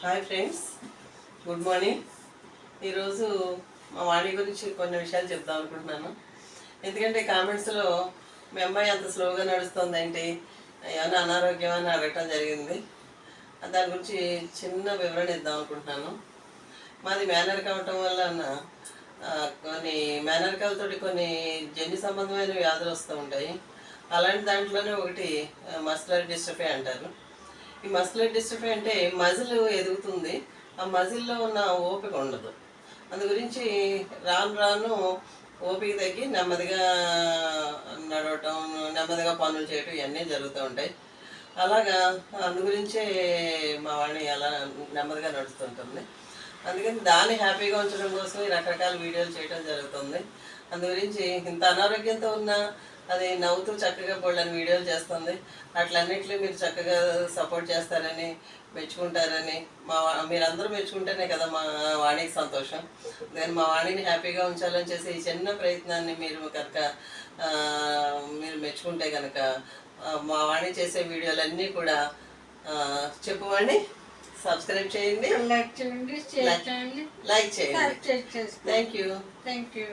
Hi friends good morning. ఈరోజు మా వాణి గురించి కొన్ని విషయాలు చెప్దాం అనుకుంటున్నాను. ఎందుకంటే కామెంట్స్లో మీ అమ్మాయి అంత స్లోగా నడుస్తుంది ఏంటి ఏమైనా అనారోగ్యం అని అడగటం జరిగింది. దాని గురించి చిన్న వివరణ ఇద్దాం అనుకుంటున్నాను. మాది మేనర్ కావటం వల్ల కొన్ని మేనరికాలతోటి కొన్ని జన్యు సంబంధమైన వ్యాధులు వస్తూ ఉంటాయి. అలాంటి దాంట్లోనే ఒకటి మస్కులర్ డిస్ట్రఫీ అంటారు. ఈ మస్కులర్ డిస్ట్రఫీ అంటే మజిల్ ఎదుగుతుంది. ఆ మజిల్లో ఉన్న ఓపిక ఉండదు. అందు గురించి రాను రాను ఓపిక తగ్గి నెమ్మదిగా నడవటం నెమ్మదిగా పనులు చేయటం ఇవన్నీ జరుగుతూ ఉంటాయి. అలాగా అందు గురించే మా వాడిని అలా నెమ్మదిగా నడుస్తుంటుంది. అందుకని దాన్ని హ్యాపీగా ఉంచడం కోసం ఈ రకరకాల వీడియోలు చేయడం జరుగుతుంది. అందు గురించి ఇంత అనారోగ్యంతో ఉన్నా అది నవ్వుతూ చక్కగా బోళ్ళని వీడియోలు చేస్తుంది. అట్లన్నిట్లో మీరు చక్కగా సపోర్ట్ చేస్తారని మెచ్చుకుంటారని మా మీరందరూ మెచ్చుకుంటేనే కదా మా వాణికి సంతోషం. నేను మా వాణిని హ్యాపీగా ఉంచాలని చేసే ఈ చిన్న ప్రయత్నాన్ని మీరు కనుక మీరు మెచ్చుకుంటే కనుక మా వాణి చేసే వీడియోలన్నీ కూడా చెప్పువాణి సబ్స్క్రైబ్ చేయండి. లైక్ చేయండి లైక్ చేయండి. Thank you thank you